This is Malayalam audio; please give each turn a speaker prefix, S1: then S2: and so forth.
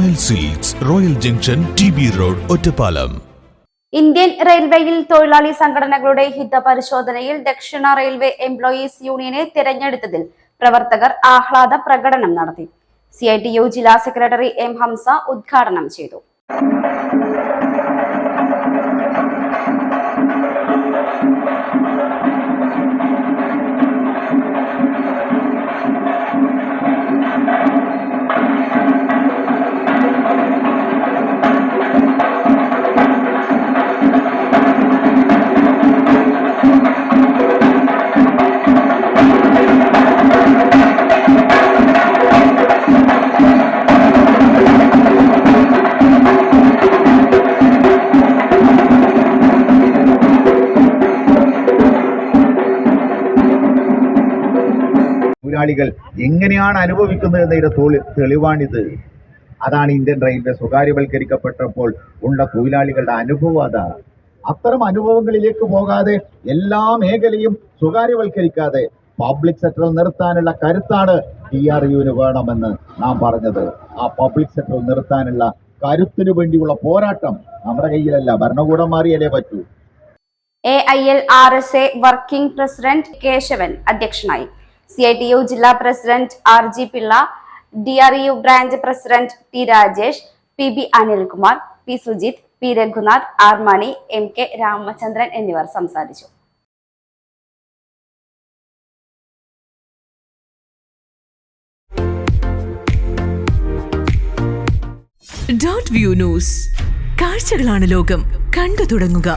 S1: Royal silks royal junction T B road Ottapalam
S2: Indian റെയിൽവേയിൽ തൊഴിലാളി സംഘടനകളുടെ ഹിതപരിശോധനയിൽ ദക്ഷിണ റെയിൽവേ എംപ്ലോയീസ് യൂണിയനെ തിരഞ്ഞെടുത്തതിൽ പ്രവർത്തകർ ആഹ്ലാദ പ്രകടനം നടത്തി. സി ഐ ടി യു ജില്ലാ സെക്രട്ടറി എം ഹംസ ഉദ്ഘാടനം ചെയ്തു.
S3: തൊഴിലാളികൾ എങ്ങനെയാണ് അനുഭവിക്കുന്നത് എന്നതിന്റെ തോളി- തെളിവാണിത്. അതാണ് ഇന്ത്യൻ റെയിൽവേ സ്വകാര്യവൽക്കരിക്കപ്പെട്ടപ്പോൾ ഉള്ള തൊഴിലാളികളുടെ അനുഭവം അതാണ് അത്തരം അനുഭവങ്ങളിലേക്ക് പോകാതെ എല്ലാ മേഖലയും സ്വകാര്യവൽക്കരിക്കാതെ പബ്ലിക് സെക്ടറിൽ നിർത്താനുള്ള കരുത്താണ് ടി ആർ യുവിന് വേണമെന്ന് നാം പറഞ്ഞത്. ആ പബ്ലിക് സെക്ടറിൽ നിർത്താനുള്ള കരുത്തിനു വേണ്ടിയുള്ള പോരാട്ടം നമ്മുടെ കയ്യിലല്ല ഭരണകൂടം മാറിയാലേ പറ്റൂ.
S2: A I L R S A working president Keshavan അധ്യക്ഷനായി. സി ഐ ടി യു ജില്ലാ president R G Pillai D R U branch president T Rajesh P B Anilkumar P Sujith P Raghunath R Mani M K Ramachandran എന്നിവർ സംസാരിച്ചു.
S4: ഡോട്ട് വ്യൂ ന്യൂസ് കാഴ്ചകളാണ് ലോകം. കണ്ടു തുടങ്ങുക.